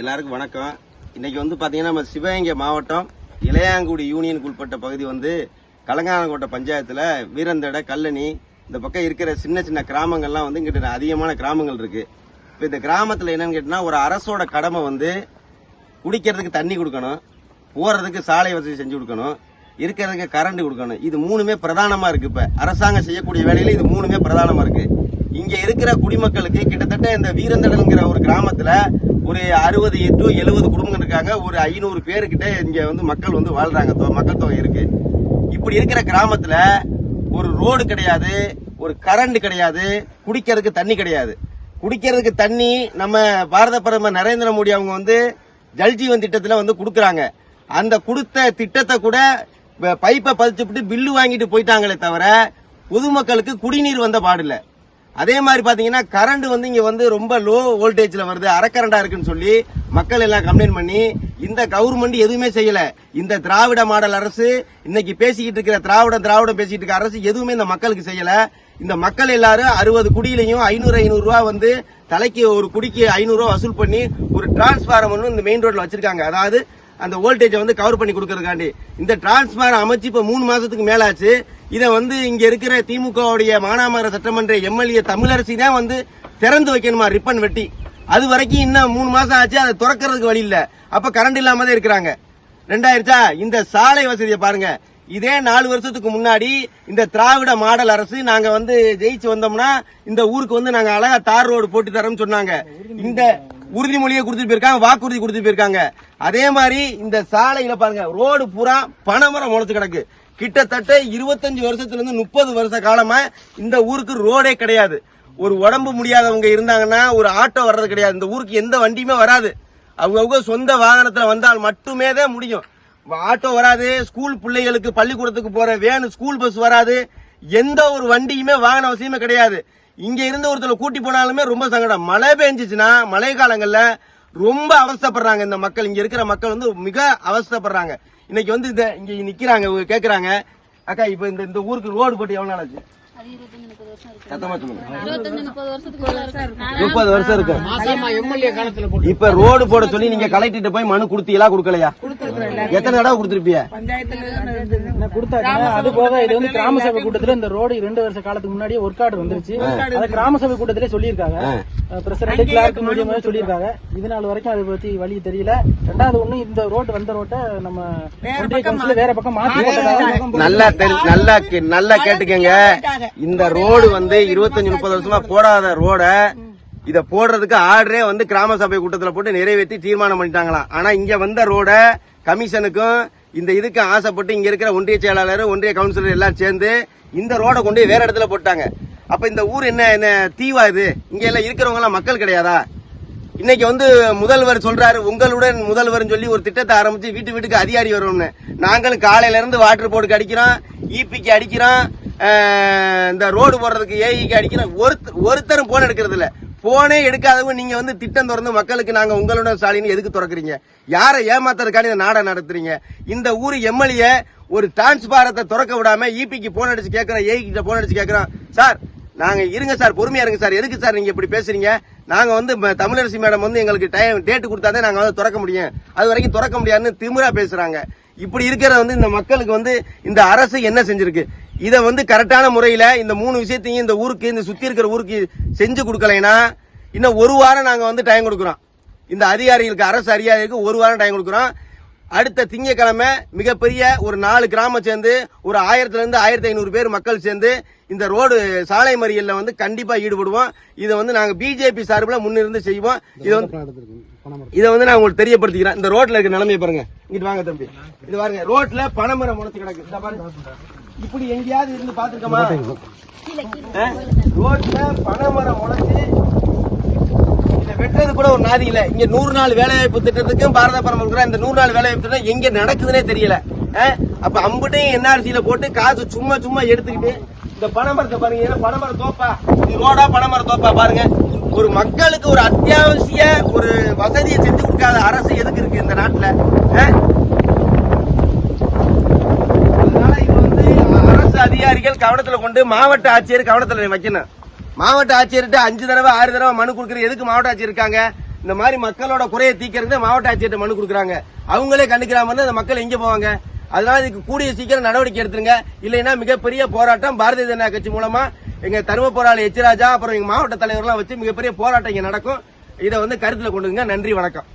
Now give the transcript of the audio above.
எல்லாருக்கும் வணக்கம். இன்னைக்கு வந்து பாத்தீங்கன்னா நம்ம சிவகங்கை மாவட்டம் இளையாங்குடி யூனியனுக்கு உட்பட்ட பகுதி வந்து கலங்கானக்கோட்டை பஞ்சாயத்துல வீரந்தடை கல்லணி இந்த பக்கம் இருக்கிற சின்ன சின்ன கிராமங்கள்லாம் வந்து இங்கிட்ட அதிகமான கிராமங்கள் இருக்கு. இப்போ இந்த கிராமத்துல என்னன்னு கேட்டிங்கன்னா ஒரு அரசோட கடமை வந்து குடிக்கிறதுக்கு தண்ணி கொடுக்கணும் போறதுக்கு சாலை வசதி செஞ்சு கொடுக்கணும் இருக்கிறதுக்கு கரண்ட் கொடுக்கணும். இது மூணுமே பிரதானமா இருக்கு இப்ப. அரசாங்கம் செய்யக்கூடிய வேலையில இது மூணுமே பிரதானமா இருக்கு. இங்க இருக்கிற குடிமக்களுக்கு கிட்டத்தட்ட இந்த வீரந்தடல்ங்கிற ஒரு கிராமத்துல ஒரு அறுபது டு எழுபது குடும்பங்கள் இருக்காங்க. ஒரு ஐநூறு பேருக்கிட்ட இங்கே வந்து மக்கள் வந்து வாழ்றாங்க. மக்கள் தொகை இருக்கு. இப்படி இருக்கிற கிராமத்தில் ஒரு ரோடு கிடையாது ஒரு கரண்ட் கிடையாது குடிக்கிறதுக்கு தண்ணி கிடையாது. குடிக்கிறதுக்கு தண்ணி நம்ம பாரத பிரதமர் நரேந்திர மோடி அவங்க வந்து ஜல்ஜீவன் திட்டத்தில் வந்து கொடுக்குறாங்க. அந்த கொடுத்த திட்டத்தை கூட பைப்பை பதிச்சுப்பிட்டு பில்லு வாங்கிட்டு போயிட்டாங்களே தவிர பொதுமக்களுக்கு குடிநீர் வந்த பாடில்லை. அதே மாதிரி பாத்தீங்கன்னா கரண்ட் வந்து இங்க வந்து ரொம்ப லோ வோல்டேஜ்ல வருது அறக்கரண்டா இருக்குன்னு சொல்லி மக்கள் எல்லாம் கம்ப்ளைண்ட் பண்ணி இந்த கவர்மெண்ட் எதுவுமே செய்யல. இந்த திராவிட மாடல் அரசு இன்னைக்கு பேசிக்கிட்டு இருக்கிற திராவிடம் திராவிடம் பேசிக்கிட்டு இருக்க அரசு எதுவுமே இந்த மக்களுக்கு செய்யல. இந்த மக்கள் எல்லாரும் அறுபது குடியிலையும் ஐநூறு ஐநூறு ரூபா வந்து தலைக்கு ஒரு குடிக்கு ஐநூறு ரூபா வசூல் பண்ணி ஒரு டிரான்ஸ்பாரம் ஒன்று இந்த மெயின் ரோட்ல வச்சிருக்காங்க. அதாவது அந்த வோல்டேஜை வந்து கவர் பண்ணி கொடுக்கறதுக்காண்டி. இந்த டிரான்ஸ்பார் அமைச்சு இப்ப மூணு மாசத்துக்கு மேலாச்சு. இதை வந்து இங்க இருக்கிற திமுகவுடைய மானாமர சட்டமன்ற எம்எல்ஏ தமிழரசி தான் வந்து திறந்து வைக்கணுமா ரிப்பன் வெட்டி. அது வரைக்கும் இன்னும் மூணு மாசம் ஆச்சு அதை திறக்கிறதுக்கு வழி இல்ல. அப்ப கரண்ட் இல்லாம தான் இருக்கிறாங்க. ரெண்டாயிருச்சா? இந்த சாலை வசதியை பாருங்க. இதே நாலு வருஷத்துக்கு முன்னாடி இந்த திராவிட மாடல் அரசு நாங்க வந்து ஜெயிச்சு வந்தோம்னா இந்த ஊருக்கு வந்து நாங்க அழகா தார் ரோடு போட்டு தரோம்னு சொன்னாங்க. இந்த உறுதிமொழியை கொடுத்துட்டு போயிருக்காங்க வாக்குறுதி கொடுத்துட்டு போயிருக்காங்க. அதே மாதிரி இந்த சாலையில பாருங்க ரோடு பூரா பனைமரம் முளைச்சு கிடக்கு. கிட்டத்தட்ட இருபத்தஞ்சு வருஷத்துல இருந்து முப்பது வருஷ காலமா இந்த ஊருக்கு ரோடே கிடையாது. ஒரு உடம்பு முடியாதவங்க இருந்தாங்கன்னா ஒரு ஆட்டோ வர்றது கிடையாது. இந்த ஊருக்கு எந்த வண்டியுமே வராது. அவங்கவுங்க சொந்த வாகனத்துல வந்தால் மட்டுமே தான் முடியும். ஆட்டோ வராது ஸ்கூல் பிள்ளைகளுக்கு பள்ளிக்கூடத்துக்கு போற வேனு ஸ்கூல் பஸ் வராது. எந்த ஒரு வண்டியுமே வாகன அவசியமே கிடையாது. இங்க இருந்து ஒருத்தர் கூட்டி போனாலுமே ரொம்ப சங்கடம். மழை பெஞ்சிச்சுன்னா மழை காலங்கள்ல ரொம்ப அவஸ்தைப்படுறாங்க இந்த மக்கள். இங்க இருக்கிற மக்கள் வந்து மிக அவஸ்தைப்படுறாங்க. இன்னைக்கு வந்து இந்த இங்க நிக்கிறாங்க கேக்குறாங்க. அக்கா இப்ப இந்த இந்த ஊருக்கு ரோடு போட்டு எவ்வளவு நாள் ஆச்சு? முப்பது வருஷம் இருக்கு. இப்ப ரோடு போட சொல்லி நீங்க கலெக்டர் போய் மனு கொடுத்தீங்களா கொடுக்கலையா? எத்தனை தடவை கொடுத்திருப்பிய அது போக இது வந்து கிராம சபை கூட்டத்துல இந்த ரோடு ரெண்டு வருஷ காலத்துக்கு முன்னாடியே ஒர்க் ஆர்டர் வந்துருச்சு. அது கிராம சபை கூட்டத்திலே சொல்லியிருக்காங்க. பிரசிடண்ட் கிளார்க் மீடியம் சொல்லியிருக்காங்க. இது நாள் வரைக்கும் அதை பத்தி வழி தெரியல. ரெண்டாவது ஒண்ணு இந்த ரோடு வந்த ரோட்டை நம்ம ஒன்றிய கவுன்சில் வேற பக்கம் மாத்தி நல்லா நல்லா கே- நல்லா கேட்டுக்கங்க. இந்த ரோடு வந்து இருபத்தஞ்சு முப்பது வருஷமா போடாத ரோட இத போடுறதுக்கு ஆர்டரே வந்து கிராம சபை கூட்டத்துல போட்டு நிறைவேற்றி தீர்மானம் பண்ணிட்டாங்களாம். ஆனா இங்க வந்த ரோட கமிஷனுக்கும் இந்த இதுக்கு ஆசைப்பட்டு இங்க இருக்கிற ஒன்றிய செயலாளர் ஒன்றிய கவுன்சிலர் எல்லாம் சேர்ந்து இந்த ரோட கொண்டு போய் வேற இடத்துல போட்டாங்க. அப்ப இந்த ஊர் என்ன என்ன தீவா இது? இங்க எல்லாம் இருக்கிறவங்க எல்லாம் மக்கள் கிடையாதா? இன்னைக்கு வந்து முதல்வர் சொல்றாரு உங்களுடன் முதல்வர்னு சொல்லி ஒரு திட்டத்தை ஆரம்பிச்சு வீட்டு வீட்டுக்கு அதிகாரி வரும்னு. நாங்களும் காலையில இருந்து வாட்டர் போர்டுக்கு அடிக்கிறோம் இபிக்கு அடிக்கிறோம் இந்த ரோடு போடுறதுக்கு ஏஇக்கு அடிக்கிறோம் ஒருத்தர் ஒருத்தரும் போன் எடுக்கிறது இல்ல. போனே எடுக்காதவங்க நீங்க வந்து திட்டம் திறந்து மக்களுக்கு நாங்க உங்களுடன் ஸ்டாலின் எதுக்கு திறக்கிறீங்க? யாரை ஏமாத்துறதுக்காண்டி இந்த நாடை நடத்துறீங்க? இந்த ஊர் எம்எல்ஏ ஒரு டிரான்ஸ்பாரத்தை திறக்க விடாம இபிக்கு போன் அடிச்சு கேட்கிறோம் ஏஐ கிட்ட போன் அடிச்சு கேட்கிறோம் சார் நாங்க இருங்க சார் பொறுமையா இருங்க சார். எதுக்கு சார் நீங்க இப்படி பேசுறீங்க? நாங்க வந்து ம- தமிழரசி மேடம் வந்து எங்களுக்கு டைம் டேட்டு கொடுத்தாதான் நாங்க வந்து திறக்க முடியும். அது வரைக்கும் திறக்க முடியாதுன்னு திமிரா பேசுறாங்க. இப்படி இருக்கிற வந்து இந்த மக்களுக்கு வந்து இந்த அரசு என்ன செஞ்சிருக்கு? இத வந்து கரெக்டான முறையில இந்த மூணு விஷயத்தையும் இந்த ஊருக்கு இந்த சுத்தி இருக்கிற ஊருக்கு செஞ்சு கொடுக்கலைன்னா இன்னும் ஒரு வாரம் நாங்க வந்து டைம் கொடுக்குறோம். இந்த அதிகாரிகளுக்கு அரசு அதிகாரிகளுக்கு ஒரு வாரம் டைம் கொடுக்குறோம். அடுத்த திங்கட்கிழமை மிகப்பெரிய ஒரு நாலு கிராமம் சேர்ந்து ஒரு ஆயிரத்துல இருந்து ஆயிரத்தி ஐநூறு பேர் மக்கள் சேர்ந்து இந்த ரோடு சாலை மறியல்ல வந்து கண்டிப்பா ஈடுபடுவோம். இதை வந்து நாங்க பிஜேபி சார்பில் முன்னிருந்து செய்வோம். இதை வந்து இதை வந்து நான் உங்களுக்கு தெரியப்படுத்திக்கிறேன். இந்த ரோட்ல இருக்க நிலைமையை பாருங்க. இங்கிட்டு வாங்க தம்பி. இது பாருங்க. ரோட்ல பனைமரம் முளைச்சு கிடக்கு. இந்த பாருங்க. இப்படி எங்கேயாவது இருந்து பாத்துருக்கோமா ரோட்ல பனைமரம் முளைச்சு இதை வெட்டுறது கூட ஒரு நாதி இல்ல. இங்க நூறு நாள் வேலைவாய்ப்பு திட்டத்துக்கும் பாரத பிரதமர் இந்த நூறு நாள் வேலைவாய்ப்பு திட்டம் எங்க நடக்குதுன்னே தெரியல. அப்ப அம்புட்டையும் என்ஆர்சியில போட்டு காசு சும்மா சும்மா எடுத்துக்கிட்டு இந்த பனைமரத்தை பாருங்க. இதெல்லாம் பனைமர தோப்பா? இது ரோடா பனைமர தோப்பா பாருங்க. ஒரு மக்களுக்கு ஒரு அத்தியாவசிய ஒரு வசதியை செஞ்சு கொடுக்காத அரசு எதுக்கு இருக்கு இந்த நாட்டுல அஹ்? அதனால இது வந்து அரசு அதிகாரிகள் கவனத்துல கொண்டு மாவட்ட ஆட்சியர் கவனத்துல வைக்கணும். மாவட்ட ஆட்சியர்கிட்ட அஞ்சு தடவை ஆறு தடவை மனு கொடுக்குறது. எதுக்கு மாவட்ட ஆட்சியர் இருக்காங்க? இந்த மாதிரி மக்களோட குறையை தீக்கிறது மாவட்ட ஆட்சியர்கிட்ட மனு கொடுக்குறாங்க. அவங்களே கண்டுக்கிறாம இருந்தா அந்த மக்கள் எங்க போவாங்க? அதனால இதுக்கு கூடிய சீக்கிரம் நடவடிக்கை எடுத்துருங்க. இல்லைன்னா மிகப்பெரிய போராட்டம் பாரதிய ஜனதா கட்சி மூலமா எங்க தரும போராளி எச்ராஜா அப்புறம் எங்க மாவட்ட தலைவர்லாம் வச்சு மிகப்பெரிய போராட்டம் இங்க நடக்கும். இதை வந்து கருத்துல கொண்டுங்க நன்றி வணக்கம்.